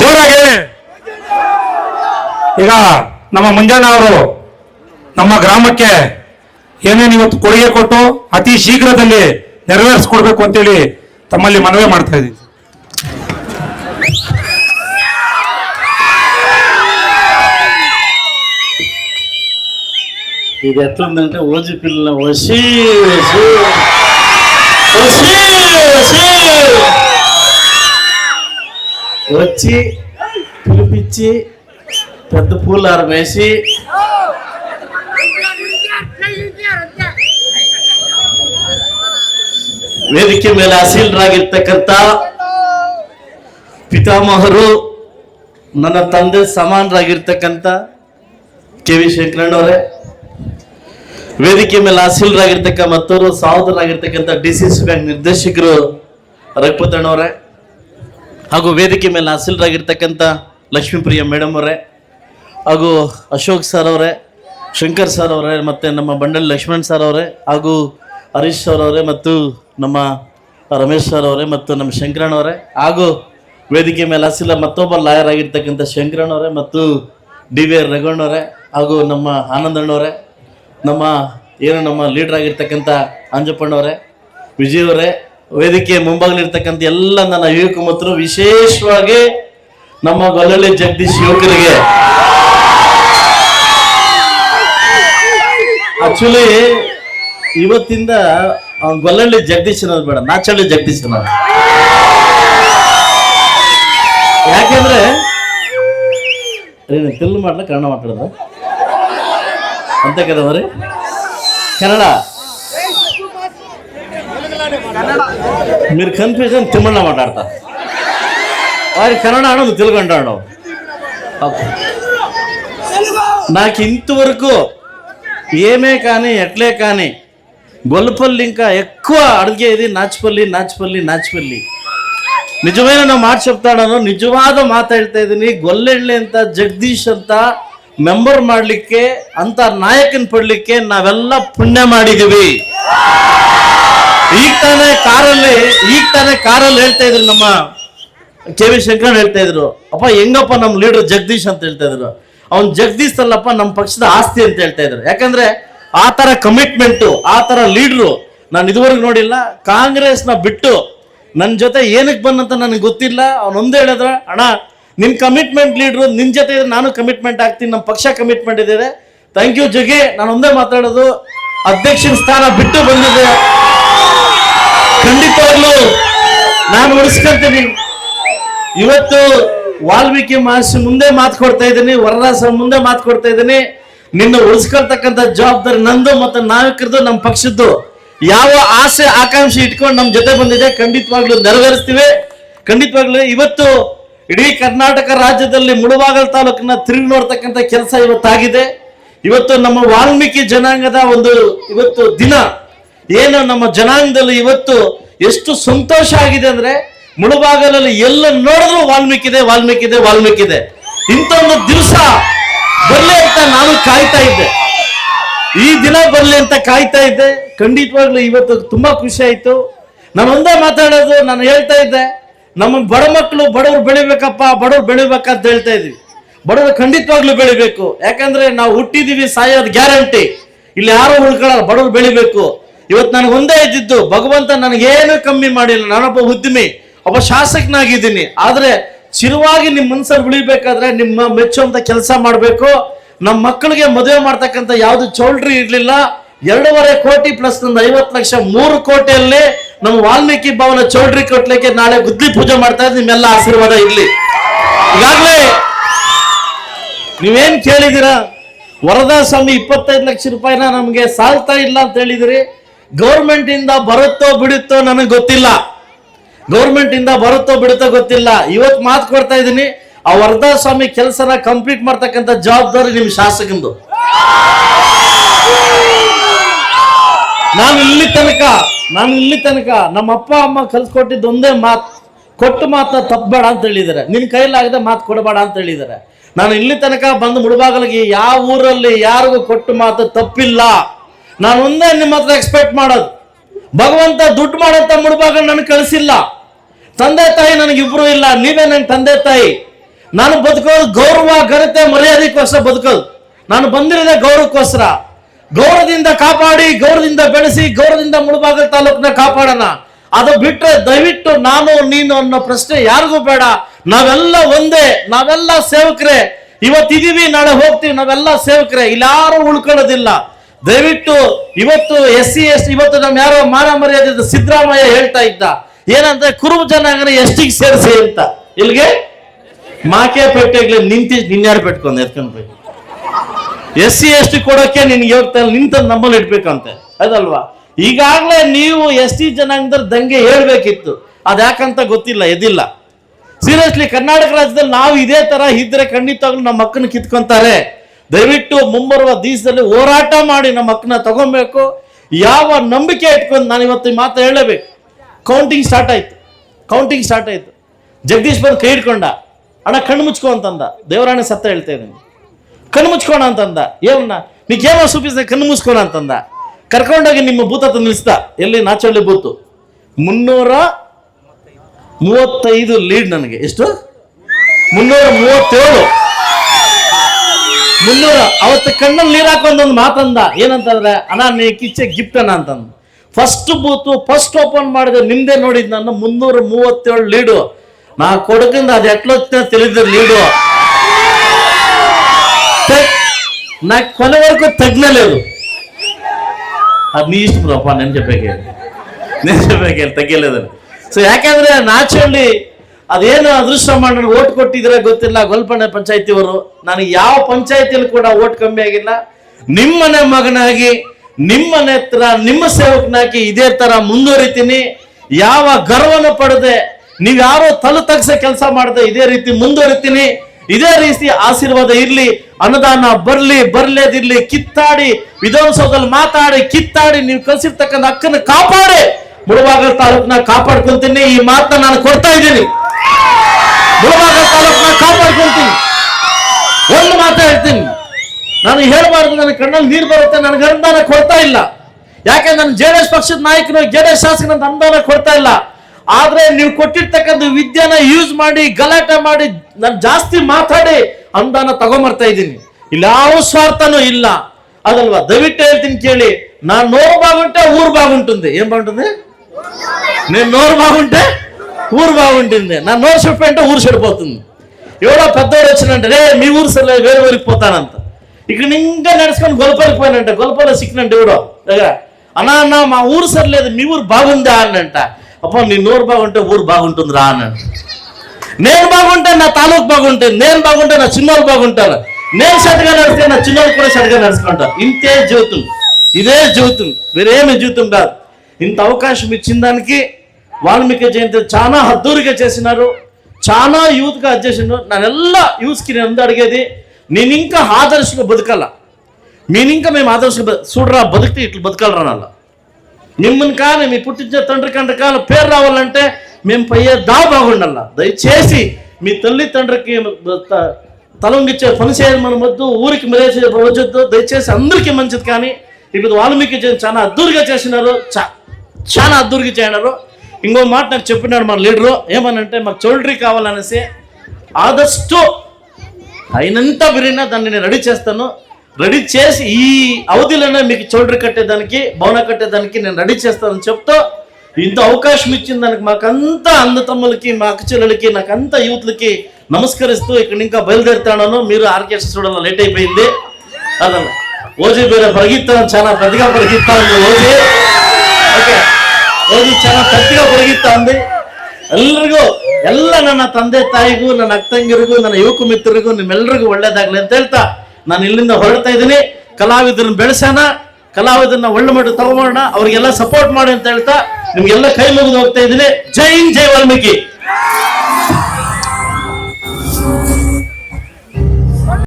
ಜೋರಾಗಿ ಈಗ ನಮ್ಮ ಮುಂಜಾನೆ ಅವರು ನಮ್ಮ ಗ್ರಾಮಕ್ಕೆ ಏನೇನು ಇವತ್ತು ಕೊಡುಗೆ ಕೊಟ್ಟು ಅತಿ ಶೀಘ್ರದಲ್ಲಿ ನೆರವೇರಿಸ್ಕೊಡ್ಬೇಕು ಅಂತೇಳಿ ತಮ್ಮಲ್ಲಿ ಮನವಿ ಮಾಡ್ತಾ ಇದ್ದೀನಿ ఇది ఎట్లుందంటే ఓజీ పిల్లల వసి వసి వసి వసి వచ్చి పిలిపించి పెద్ద పూలారం వేసి ವೇದಿಕೆ ಮೇಲೆ ಅಸೀಲರಾಗಿರ್ತಕ್ಕಂಥ ಪಿತಾಮಹರು ನನ್ನ ತಂದೆ ಸಮಾನರಾಗಿರ್ತಕ್ಕಂಥ ಕೆ ವಿ ಶಂಕರಣ್ಣವರೇ ವೇದಿಕೆ ಮೇಲೆ ಅಸೀಲರಾಗಿರ್ತಕ್ಕ ಮತ್ತವರು ಸಹೋದರರಾಗಿರ್ತಕ್ಕಂಥ ಡಿ ಸಿ ಸಿ ಬ್ಯಾಂಕ್ ನಿರ್ದೇಶಕರು ರಘುಪತಣ್ಣವರೇ ಹಾಗೂ ವೇದಿಕೆ ಮೇಲೆ ಅಸೀಲರಾಗಿರ್ತಕ್ಕಂಥ ಲಕ್ಷ್ಮೀಪ್ರಿಯ ಮೇಡಮ್ ಅವರೇ, ಹಾಗೂ ಅಶೋಕ್ ಸರ್ ಅವರೇ, ಶಂಕರ್ ಸರ್ ಅವರೇ, ಮತ್ತು ನಮ್ಮ ಬಂಡಲ್ ಲಕ್ಷ್ಮಣ್ ಸರ್ ಅವರೇ, ಹಾಗೂ ಹರೀಶ್ ಸರ್ ಅವರೇ, ಮತ್ತು ನಮ್ಮ ರಮೇಶ್ ಸರ್ ಅವರೇ, ಮತ್ತು ನಮ್ಮ ಶಂಕರಣ್ಣ ಅವರೇ, ಹಾಗೂ ವೇದಿಕೆ ಮೇಲೆ ಅಸಿಲ ಮತ್ತೊಬ್ಬ ಲಾಯರ್ ಆಗಿರ್ತಕ್ಕಂಥ ಶಂಕರಣ್ಣ ಅವರೇ, ಮತ್ತು ಡಿ ವಿ ಆರ್ ರಘುಣ್ಣವರೇ ಹಾಗೂ ನಮ್ಮ ಆನಂದಣ್ಣವರೇ ನಮ್ಮ ಏನು ನಮ್ಮ ಲೀಡರ್ ಆಗಿರ್ತಕ್ಕಂಥ ಅಂಜಪ್ಪಣ್ಣವರೇ ವಿಜಯ್ ಅವರೇ ವೇದಿಕೆ ಮುಂಭಾಗಲಿರ್ತಕ್ಕಂಥ ಎಲ್ಲ ನನ್ನ ಯುವಕ ಮತ್ತು ವಿಶೇಷವಾಗಿ ನಮ್ಮ ಗೊಲ್ಲಳ್ಳಿ ಜಗದೀಶ್ ಯುವಕರಿಗೆ. ಆಕ್ಚುಲಿ ಇವತ್ತಿಂದ ಗೊಲ್ಲಳ್ಳಿ ಜಗದೀಶ್ ಅನ್ನೋದು ಬೇಡ ನಾಚಳ್ಳಿ ಜಗದೀಶ್ ಅನ್ನೋದು. ಯಾಕೆಂದ್ರೆ ಏನು ತೆಲು ಮಾಡ್ಲ ಕನ್ನಡ ಮಾತಾಡೋದು? ಅಂತ ಕದವರಿ ಕನ್ನಡ. మీరు కన్ఫ్యూజన్ తిమ్మన్న మాట్లాడతా. వారి కన్నడ ఆడము తెలుగు అంటాడు. నాకు ఇంతవరకు ఏమే కానీ ఎట్లే కానీ గొల్లపల్లి ఇంకా ఎక్కువ అడిగేది నాచిపల్లి నాచిపల్లి నాచిపల్లి. నిజమైన నా మాట చెప్తాడాను నిజವಾದ ಮಾತಾಡ್ತಾ ಗೊಲ್ಲೆಳ್ಳೆ ಅಂತ ಜಗದೀಶ್ ಅಂತ ಮೆಂಬರ್ ಮಾಡಲಿಕ್ಕೆ ಅಂತ ನಾಯಕನ ಪಡಲಿಕ್ಕೆ ನಾವೆಲ್ಲ ಪುಣ್ಯ ಮಾಡಿದ್ದೀವಿ ಈಗ ತಾನೇ ಕಾರಲ್ಲಿ, ಈಗ ತಾನೇ ಕಾರಲ್ಲಿ ಹೇಳ್ತಾ ಇದ್ರು ನಮ್ಮ ಕೆ ವಿ ಶಂಕರ್ ಹೇಳ್ತಾ ಇದ್ರು. ಅಪ್ಪ, ಹೆಂಗಪ್ಪ ನಮ್ಮ ಲೀಡರ್ ಜಗದೀಶ್ ಅಂತ ಹೇಳ್ತಾ ಇದ್ರು. ಅವ್ನ್ ಜಗದೀಶ್ ಅಲ್ಲಪ್ಪ ನಮ್ಮ ಪಕ್ಷದ ಆಸ್ತಿ ಅಂತ ಹೇಳ್ತಾ ಇದ್ರು. ಯಾಕಂದ್ರೆ ಆ ತರ ಕಮಿಟ್ಮೆಂಟು ಆ ತರ ಲೀಡ್ರು ನಾನು ಇದುವರೆಗೂ ನೋಡಿಲ್ಲ. ಕಾಂಗ್ರೆಸ್ನ ಬಿಟ್ಟು ನನ್ನ ಜೊತೆ ಏನಕ್ಕೆ ಬಂದಂತ ನನಗೆ ಗೊತ್ತಿಲ್ಲ. ಅವ್ನು ಒಂದೇ ಹೇಳಿದ್ರ, ಅಣ್ಣ ನಿಮ್ಮ ಕಮಿಟ್ಮೆಂಟ್ ಲೀಡ್ರು ನಿನ್ ಜೊತೆ ಇದ್ರೆ ನಾನು ಕಮಿಟ್ಮೆಂಟ್ ಆಗ್ತೀನಿ ನಮ್ಮ ಪಕ್ಷ ಕಮಿಟ್ಮೆಂಟ್ ಇದೆ. ಥ್ಯಾಂಕ್ ಯು ಜಗಿ. ನಾನು ಒಂದೇ ಮಾತಾಡೋದು. ಅಧ್ಯಕ್ಷನ ಸ್ಥಾನ ಬಿಟ್ಟು ಬಂದಿದೆ. ಖಂಡಿತವಾಗ್ಲೂ ನಾನು ಉಳಿಸ್ಕೊಂತೀನಿ ಇವತ್ತು ವಾಲ್ಮೀಕಿ ಮಹರ್ಷಿ ಮುಂದೆ ಮಾತು ಕೊಡ್ತಾ ಇದ್ದೀನಿ, ವರದಾಸ ಮುಂದೆ ಮಾತು ಕೊಡ್ತಾ ಇದ್ದೀನಿ. ನಿನ್ನ ಉಳಿಸ್ಕೊಳ್ತಕ್ಕಂಥ ಜವಾಬ್ದಾರಿ ನಂದು ಮತ್ತು ನಾಯಕರದು ನಮ್ಮ ಪಕ್ಷದ್ದು. ಯಾವ ಆಸೆ, ಆಕಾಂಕ್ಷೆ ಇಟ್ಕೊಂಡು ನಮ್ಮ ಜೊತೆ ಬಂದಿದೆ, ಖಂಡಿತವಾಗ್ಲೂ ನೆರವೇರಿಸ್ತೀವಿ. ಖಂಡಿತವಾಗ್ಲೂ ಇವತ್ತು ಇಡೀ ಕರ್ನಾಟಕ ರಾಜ್ಯದಲ್ಲಿ ಮುಳುವಾಗಲ್ ತಾಲೂಕಿನ ತಿರುಗಿ ನೋಡ್ತಕ್ಕಂಥ ಕೆಲಸ ಇವತ್ತಾಗಿದೆ. ಇವತ್ತು ನಮ್ಮ ವಾಲ್ಮೀಕಿ ಜನಾಂಗದ ಒಂದು ಇವತ್ತು ದಿನ. ಏನು ನಮ್ಮ ಜನಾಂಗದಲ್ಲಿ ಇವತ್ತು ಎಷ್ಟು ಸಂತೋಷ ಆಗಿದೆ ಅಂದ್ರೆ ಮುಳುಬಾಗಲಲ್ಲಿ ಎಲ್ಲ ನೋಡಿದ್ರು ವಾಲ್ಮೀಕಿ ಇದೆ ವಾಲ್ಮೀಕಿ ಇದೆ ವಾಲ್ಮೀಕಿ ಇದೆ ಇಂಥ ಒಂದು ದಿವಸ ಬರಲಿ ಅಂತ ನಾನು ಕಾಯ್ತಾ ಇದ್ದೆ. ಈ ದಿನ ಬರಲಿ ಅಂತ ಕಾಯ್ತಾ ಇದ್ದೆ. ಖಂಡಿತವಾಗ್ಲೂ ಇವತ್ತು ತುಂಬಾ ಖುಷಿ ಆಯ್ತು. ನಾನು ಒಂದೇ ಮಾತಾಡೋದು ನಾನು ಹೇಳ್ತಾ ಇದ್ದೆ. ನಮ್ಮ ಬಡ ಮಕ್ಕಳು ಬಡವ್ರು ಬೆಳಿಬೇಕಪ್ಪ, ಬಡವ್ರು ಬೆಳಿಬೇಕಂತ ಹೇಳ್ತಾ ಇದ್ವಿ. ಬಡವರು ಖಂಡಿತವಾಗ್ಲೂ ಬೆಳಿಬೇಕು. ಯಾಕಂದ್ರೆ ನಾವು ಹುಟ್ಟಿದೀವಿ ಸಾಯೋದು ಗ್ಯಾರಂಟಿ. ಇಲ್ಲಿ ಯಾರು ಉಳ್ಕೊಳ್ಳಲ್ಲ, ಬಡವ್ರು ಬೆಳಿಬೇಕು. ಇವತ್ತು ನನಗೆ ಒಂದೇ ಇದ್ದಿದ್ದು, ಭಗವಂತ ನನಗೇನು ಕಮ್ಮಿ ಮಾಡಿಲ್ಲ, ನಾನೊಬ್ಬ ಉದ್ಯಮಿ ಒಬ್ಬ ಶಾಸಕನಾಗಿದ್ದೀನಿ. ಆದರೆ ಚಿರುವಾಗಿ ನಿಮ್ಮ ಮನ್ಸಲ್ಲಿ ಉಳಿಬೇಕಾದ್ರೆ ನಿಮ್ಮ ಮೆಚ್ಚುವಂತ ಕೆಲಸ ಮಾಡಬೇಕು. ನಮ್ಮ ಮಕ್ಕಳಿಗೆ ಮದುವೆ ಮಾಡ್ತಕ್ಕಂಥ ಯಾವುದು ಚೌಲ್ಟ್ರಿ ಇರಲಿಲ್ಲ, ಎರಡೂವರೆ ಕೋಟಿ ಪ್ಲಸ್ ನಂದು ಐವತ್ತು ಲಕ್ಷ ಮೂರು ಕೋಟಿಯಲ್ಲಿ ನಮ್ಮ ವಾಲ್ಮೀಕಿ ಭವನ ಚೌಲ್ಟ್ರಿ ಕೊಟ್ಲಿಕ್ಕೆ ನಾಳೆ ಗುದ್ಲಿ ಪೂಜೆ ಮಾಡ್ತಾ ಇದ್ದೀನಿ ನಿಮ್ಮೆಲ್ಲ ಆಶೀರ್ವಾದ ಇರಲಿ. ಈಗಾಗಲೇ ನೀವೇನು ಕೇಳಿದಿರ ವರದಾ ಸ್ವಾಮಿ ಇಪ್ಪತ್ತೈದು ಲಕ್ಷ ರೂಪಾಯಿನ ನಮಗೆ ಸಾಲ್ತಾ ಇಲ್ಲ ಅಂತ ಹೇಳಿದಿರಿ. ಗೌರ್ಮೆಂಟ್ ಇಂದ ಬರುತ್ತೋ ಬಿಡುತ್ತೋ ನನಗೆ ಗೊತ್ತಿಲ್ಲ. ಗೌರ್ಮೆಂಟ್ ಇಂದ ಬರುತ್ತೋ ಬಿಡುತ್ತೋ ಗೊತ್ತಿಲ್ಲ. ಇವತ್ತು ಮಾತು ಕೊಡ್ತಾ ಇದ್ದೀನಿ, ಆ ವರದಾ ಸ್ವಾಮಿ ಕೆಲಸನ ಕಂಪ್ಲೀಟ್ ಮಾಡ್ತಕ್ಕಂಥ ಜವಾಬ್ದಾರಿ ನಿಮ್ ಶಾಸಕಂದು. ನಾನು ಇಲ್ಲಿ ತನಕ, ನಾನು ಇಲ್ಲಿ ತನಕ ನಮ್ಮ ಅಪ್ಪ, ಅಮ್ಮ ಕಲ್ಸ್ಕೊಟ್ಟಿದ್ದು ಒಂದೇ ಮಾತು, ಕೊಟ್ಟು ಮಾತನ್ನ ತಪ್ಪಬೇಡ ಅಂತ ಹೇಳಿದ್ದಾರೆ. ನಿನ್ ಕೈಲಾಗದೆ ಮಾತು ಕೊಡಬೇಡ ಅಂತ ಹೇಳಿದ್ದಾರೆ. ನಾನು ಇಲ್ಲಿ ತನಕ ಬಂದು ಮುಳುಬಾಗಲಿಗೆ ಯಾವ ಊರಲ್ಲಿ ಯಾರಿಗೂ ಕೊಟ್ಟು ಮಾತು ತಪ್ಪಿಲ್ಲ. ನಾನು ಒಂದೇ ನಿಮ್ಮ ಹತ್ರ ಎಕ್ಸ್ಪೆಕ್ಟ್ ಮಾಡೋದು. ಭಗವಂತ ದುಡ್ಡು ಮಾಡೋಂಥ ಮುಳುಬಾಗಲ್ ನನಗೆ ಕಳಿಸಿಲ್ಲ. ತಂದೆ ತಾಯಿ ನನಗೆ ಇಬ್ರು ಇಲ್ಲ, ನೀವೇ ನನ್ನ ತಂದೆ ತಾಯಿ. ನಾನು ಬದುಕೋದು ಗೌರವ, ಘನತೆ ಮರ್ಯಾದೆಗೋಸ್ಕರ ಬದುಕೋದು. ನಾನು ಬಂದಿರೋದೇ ಗೌರವಕ್ಕೋಸ್ಕರ. ಗೌರವದಿಂದ ಕಾಪಾಡಿ, ಗೌರವದಿಂದ ಬೆಳೆಸಿ, ಗೌರವದಿಂದ ಮುಳುಬಾಗಲ್ ತಾಲೂಕನ್ನ ಕಾಪಾಡೋಣ. ಅದು ಬಿಟ್ಟರೆ ದಯವಿಟ್ಟು ನಾನು, ನೀನು ಅನ್ನೋ ಪ್ರಶ್ನೆ ಯಾರಿಗೂ ಬೇಡ. ನಾವೆಲ್ಲ ಒಂದೇ, ನಾವೆಲ್ಲ ಸೇವಕರೇ. ಇವತ್ತಿದೀವಿ, ನಾಳೆ ಹೋಗ್ತೀವಿ, ನಾವೆಲ್ಲ ಸೇವಕರೇ. ಇಲ್ಲಾರು ಉಳ್ಕೊಳ್ಳೋದಿಲ್ಲ. ದಯವಿಟ್ಟು ಇವತ್ತು ಎಸ್ ಸಿ ಎಸ್ ಇವತ್ತು ನಮ್ಮ ಯಾರೋ ಮಾನ ಮರ್ಯಾದೆ ಸಿದ್ದರಾಮಯ್ಯ ಹೇಳ್ತಾ ಇದ್ದ. ಏನಂದ್ರೆ ಕುರುಬ ಜನಾಂಗನ ಎಷ್ಟಿಗೆ ಸೇರಿಸಿ ಅಂತ. ಇಲ್ಲಿಗೆ? ಮಾಕೆ ಪೇಟೆಗೆ ನಿಂತಿ ನಿನ್ಯಾರು ಪೆಟ್ಕೊಂಡು? ಎತ್ಕೊಂಡ್ ಎಸ್ ಸಿ ಎಸ್ ಟಿ ಕೊಡೋಕೆ ನಿನ್ಗೆ ಹೋಗ್ತಾ ನಿಂತ ನಮ್ಮಲ್ಲಿ ಇಡ್ಬೇಕಂತೆ. ಅದಲ್ವಾ ಈಗಾಗಲೇ ನೀವು ಎಸ್ ಟಿ ಜನಾಂಗದ ದಂಗೆ ಹೇಳ್ಬೇಕಿತ್ತು. ಅದ್ಯಾಕಂತ ಗೊತ್ತಿಲ್ಲ, ಎದಿಲ್ಲ. ಸೀರಿಯಸ್ಲಿ ಕರ್ನಾಟಕ ರಾಜ್ಯದಲ್ಲಿ ನಾವು ಇದೇ ತರ ಇದ್ರೆ ಖಂಡಿತವಾಗ್ಲೂ ನಮ್ಮ ಮಕ್ಕನ ಕಿತ್ಕೊಂತಾರೆ. ದಯವಿಟ್ಟು ಮುಂಬರುವ ದಿವಸದಲ್ಲಿ ಹೋರಾಟ ಮಾಡಿ ನಮ್ಮ ಮಕ್ಕನ ತಗೊಬೇಕು ಯಾವ ನಂಬಿಕೆ ಇಟ್ಕೊಂಡು ನಾನು ಇವತ್ತು ಮಾತು ಹೇಳಬೇಕು. ಕೌಂಟಿಂಗ್ ಸ್ಟಾರ್ಟ್ ಆಯ್ತು. ಕೌಂಟಿಂಗ್ ಸ್ಟಾರ್ಟ್ ಆಯ್ತು. ಜಗದೀಶ್ ಬಂದು ಕೈ ಹಿಡ್ಕೊಂಡ. ಅಣ್ಣ ಕಣ್ಣು ಮುಚ್ಕೋ ಅಂತಂದ. ದೇವರಾಣಿ ಸತ್ತ ಹೇಳ್ತಾ ಕಣ್ಣು ಮುಚ್ಕೋಣ ಅಂತಂದ. ಏವನ್ನ ನೀ ಏನೋ ಸೂಪಿಸಿದ ಕಣ್ಣು ಮುಚ್ಕೋಣ ಅಂತಂದ. ಕರ್ಕೊಂಡೋಗಿ ನಿಮ್ಮ ಭೂತ ತಂದು ನಿಲ್ಲಿಸ್ದ. ಎಲ್ಲಿ? ನಾಚಳ್ಳಿ ಬೂತು. ಮುನ್ನೂರ ಮೂವತ್ತೈದು ಲೀಡ್ ನನಗೆ. ಎಷ್ಟು? ಮುನ್ನೂರ ಮೂವತ್ತೇಳು. ಮುನ್ನೂರು ಅವತ್ತು ಕಣ್ಣಲ್ಲಿ ನೀರು ಹಾಕೊಂದೊಂದು ಮಾತಂದ ಏನಂತಂದ್ರೆ ಅಣ್ಣ ನೀಕಿಚ್ಚೆ ಗಿಫ್ಟ್ ಅನ್ನ ಅಂತಂದು ಫಸ್ಟ್ ಬೂತು ಫಸ್ಟ್ ಓಪನ್ ಮಾಡಿದೆ ನಿಂದೆ ನೋಡಿದ್ ನಾನು ಮುನ್ನೂರ ಮೂವತ್ತೇಳು ಲೀಡು ನಾ ಕೊಡಕಿಂದ ಅದು ಎಟ್ಲೊತ್ತಿನ ತಿಳಿದ್ರು ಲೀಡು నా కొన వరకు తగ్గలేదు అది నీ ఇష్టం రూపా నేను చెప్పాక నేను చెప్పాక తగ్గలేదని సో యాకంದ್ರೆ ನ್ಯಾಚುರಲಿ ಅದೇನು ಅದೃಷ್ಟ ಮಾಡಿ ಓಟ್ ಕೊಟ್ಟಿದ್ರೆ ಗೊತ್ತಿಲ್ಲ ಗೊಲ್ಪಣ್ಣ ಪಂಚಾಯತಿಯವರು ನಾನು ಯಾವ ಪಂಚಾಯತಿಯಲ್ಲಿ ಕೂಡ ಓಟ್ ಕಮ್ಮಿ ಆಗಿಲ್ಲ. ನಿಮ್ಮನೆ ಮಗನಾಗಿ, ನಿಮ್ಮನೆ ಹತ್ರ, ನಿಮ್ಮ ಸೇವಕನಾಗಿ ಇದೇ ತರ ಮುಂದುವರಿತೀನಿ. ಯಾವ ಗರ್ವನ ಪಡೆದೆ, ನೀವು ಯಾರೋ ತಲೆ ತಗ್ಸ ಕೆಲಸ ಮಾಡದೆ ಇದೇ ರೀತಿ ಮುಂದುವರಿತೀನಿ. ಇದೇ ರೀತಿ ಆಶೀರ್ವಾದ ಇರ್ಲಿ ಅನುದಾನ ಬರ್ಲಿ, ಬರ್ಲೇದಿರ್ಲಿ, ಕಿತ್ತಾಡಿ, ವಿಧಾನಸೌಧದಲ್ಲಿ ಮಾತಾಡಿ, ಕಿತ್ತಾಡಿ, ನೀವು ಕಲಿಸಿರ್ತಕ್ಕಂಥ ಹಕ್ಕನ್ನು ಕಾಪಾಡಿ. ಮುಳುಬಾಗಲ್ ತಾಲೂಕನ್ನ ಕಾಪಾಡ್ಕೊಂತೀನಿ. ಈ ಮಾತನ್ನ ನಾನು ಕೊಡ್ತಾ ಇದ್ದೀನಿ. ಮುಳಬಾಗಲ್ ತಾಲೂಕನ್ನ ಕಾಪಾಡ್ಕೊಂತೀನಿ ಒಂದು ಮಾತು ಹೇಳ್ತೀನಿ ನಾನು ಹೇಳಬಾರ್ದು ನನ್ನ ಕಣ್ಣಲ್ಲಿ ನೀರು ಬರುತ್ತೆ ನನಗೆ ಅನುದಾನ ಕೊಡ್ತಾ ಇಲ್ಲ ಯಾಕೆ ನಾನು ಜೆ ಡಿ ಎಸ್ ಪಕ್ಷದ ನಾಯಕರು ಜೆ ಡಿ ಎಸ್ ಶಾಸಕರ ಅನುದಾನ ಕೊಡ್ತಾ ಇಲ್ಲ ಆದ್ರೆ ನೀವು ಕೊಟ್ಟಿರ್ತಕ್ಕಂಥ ವಿದ್ಯೆನ ಯೂಸ್ ಮಾಡಿ ಗಲಾಟೆ ಮಾಡಿ ನಾನು ಜಾಸ್ತಿ ಮಾತಾಡಿ ಅನುದಾನ ತಗೊಂಬರ್ತಾ ಇದ್ದೀನಿ ಇಲ್ಲಿ ಯಾವ ಸ್ವಾರ್ಥನೂ ಇಲ್ಲ ಅದಲ್ವಾ ದಯವಿಟ್ಟು ಹೇಳ್ತೀನಿ ಕೇಳಿ ನಾನು నోరు బాగుంటే ఊరు బాగుంటుంది ఏం బాగుంటుంది నేను నోరు బాగుంటే ఊరు బాగుంటుంది. నా నోరు చెడిపోయింటే ఊరు చెడిపోతుంది. ఎవడో పెద్దవాడు వచ్చినంటే రే మీ ఊరు సరే వేరే ఊరికి పోతానంత. ఇక్కడ ఇంకా నడుచుకొని గొలపలిపోయినంట గొలపలో సిక్కినంట ఎవడో. దగ్గర అన్నా అన్న మా ఊరు సరిలేదు మీ ఊరు బాగుందా? అన్నంట అప్పుడు నీ నోరు బాగుంటే ఊరు బాగుంటుంది రా అన్నాడు. నేను బాగుంటే నా తాలూకు బాగుంటుంది. నేను బాగుంటే నా చిన్నోళ్ళు బాగుంటారు. నేను సరిగా నడిస్తే నా చిన్నోళ్ళు కూడా సరిగా నడుచుకుంటారు. ఇంతే జీవితం ఇదే జీవితం వేరేమి జీవితం కాదు. ఇంత అవకాశం ఇచ్చిన దానికి వాల్మీకి జయంతి చాలా అద్దూరిగా చేసినారు. చాలా యూత్గా చేసినారు ఎలా యూత్కి నేను అందు అడిగేది? నేను ఇంకా ఆదర్శంగా బతకాల? నేను ఇంకా మేము ఆదర్శంగా చూడరా బతికితే ఇట్లా బతకాలరా నాలా? మిమ్మల్ని కానీ మీ పుట్టించిన తండ్రి కంటే కాలం పేరు రావాలంటే మేము పోయే దా బాగుండాల? దయచేసి మీ తల్లి తండ్రికి త- తలొంగిచ్చే పని చేయాలి మన వద్దు ఊరికి మెరేసి వద్దు. దయచేసి అందరికీ మంచిది కానీ ఇప్పుడు వాల్మీకి జయంతి చాలా అద్దూరిగా చేసినారు. చా- చాలా అద్దూరిగా చేయనారు ఇంకో మాట నాకు చెప్పినాడు మన లీడరు ఏమనంటే మాకు చోల్డ్రీ కావాలనేసి ఆదస్టు అయినంత విరిగినా దాన్ని నేను రెడీ చేస్తాను. రెడీ చేసి ఈ అవధిలోనే మీకు చోల్డ్రీ కట్టేదానికి భవన కట్టేదానికి నేను రెడీ చేస్తానని చెప్తూ ఇంత అవకాశం ఇచ్చిన దానికి మాకంతా అన్నతమ్ములకి మా అక్కచెల్లెలకి నాకంతా యూత్లకి నమస్కరిస్తూ ఇక్కడ ఇంకా బయలుదేరుతాను మీరు ఆర్కెస్ట్రా చూడాలి లేట్ అయిపోయింది. అదన్న. ఓజీ మీరు పరిగెత్తాను చాలా పెద్దగా పరిగెత్తాను. ఓజీ. ఓకే. ಹೋಗಿ ಚೆನ್ನಾಗಿ ಪತ್ರಿಕೆ ಹೊರಗಿತ್ತ ಅಂದಿ. ಎಲ್ರಿಗೂ, ಎಲ್ಲ ನನ್ನ ತಂದೆ ತಾಯಿಗೂ, ನನ್ನ ಅಕ್ಕಂಗಿರಿಗೂ ನನ್ನ ಯುವಕ ಮಿತ್ರರಿಗೂ ನಿಮ್ಮೆಲ್ಲರಿಗೂ ಒಳ್ಳೇದಾಗ್ಲಿ ಅಂತ ಹೇಳ್ತಾ ನಾನು ಇಲ್ಲಿಂದ ಹೊರಡ್ತಾ ಇದ್ದೀನಿ. ಕಲಾವಿದರನ್ನ ಬೆಳೆಸೋಣ ಕಲಾವಿದರನ್ನ ಒಳ್ಳೆ ಮಾಡಿ ತಗೊಂಡೋಣ ಅವ್ರಿಗೆಲ್ಲ ಸಪೋರ್ಟ್ ಮಾಡಿ ಅಂತ ಹೇಳ್ತಾ ನಿಮ್ಗೆಲ್ಲ ಕೈ ಮುಗಿದು ಹೋಗ್ತಾ ಇದ್ದೀನಿ. ಜೈ ಜೈ ವಾಲ್ಮೀಕಿ.